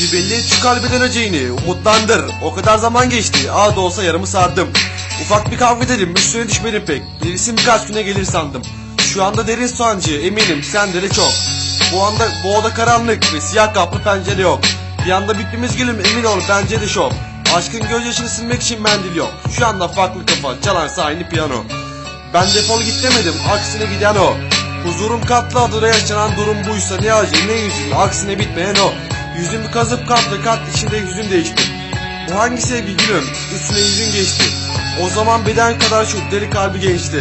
Bir belli şu kalbiden öceğini umutlandır. O kadar zaman geçti ağ da olsa yarımı sardım. Ufak bir kavga dedim üstüne düşmedim pek. Birisi birkaç güne gelir sandım. Şu anda derin sancı eminim sende de çok. Bu anda bu oda karanlık ve siyah kaplı pencere yok. Bir anda bitmemiz gülüm emin ol bence de şok. Aşkın gözyaşını silmek için mendil yok. Şu anda farklı kafa çalarsa aynı piyano. Ben defol git demedim aksine giden o. Huzurum katlı adada yaşanan durum buysa ne acı ne yüzün aksine bitmeyen o Yüzümü kazıp katlı kat içinde yüzüm değişti. Bu hangi sevgi gülüm? Üstüne yüzün geçti. O zaman beden kadar şu deli kalbi gençti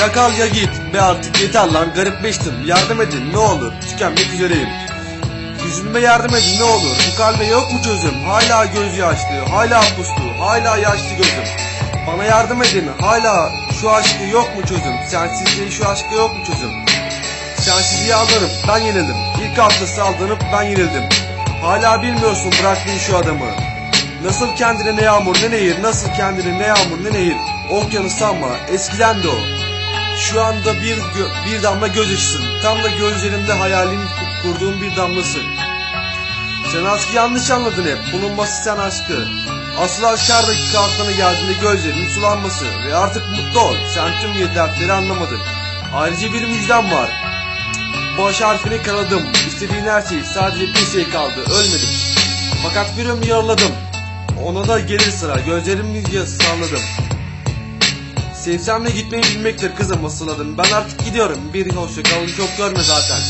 Ya kal ya git be artık yeter lan garipleştim yardım edin ne olur tükenmek üzereyim. Yüzüme yardım edin ne olur. Bu kalbe yok mu çözüm? Hala göz yaşlı hala puslu hala yaşlı gözüm. Bana yardım edin hala şu aşkı yok mu çözüm? Sensizliği şu aşkı yok mu çözüm Sensizliği aldanıp ben yenildim İlk haftası aldanıp ben yenildim Hala bilmiyorsun bıraktığın şu adamı Nasıl kendine ne yağmur ne nehir Nasıl kendine ne yağmur ne nehir Okyanus sanma eskiden de o Şu anda bir, bir damla gözyaşısın Tam da gözlerimde hayalin kurduğum bir damlasın sen aşkı yanlış anladın hep. Bulunması sen aşkı. Asıl aşkardaki kalkanı geldiğinde gözlerinin sulanması. Ve artık mutlu ol. Sen tüm dertleri anlamadın. Ayrıca bir müjdem var. Baş harfini karadım. İstediğin her şey. Sadece bir şey kaldı. Ölmedim. Fakat bir ömrü yaraladım. Ona da gelir sıra. Gözlerimi salladım. Sevsem de gitmeyi bilmektir kızım ısıladım. Ben artık gidiyorum. Bir hoşça kalın çok görme zaten.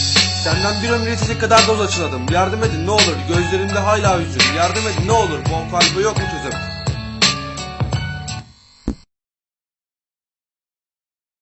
Senden bir ömür yetecek kadar doz açıladım. Yardım edin ne olur. Gözlerimde hala hüzün. Yardım edin ne olur. Bu kalbe yok mu çözüm?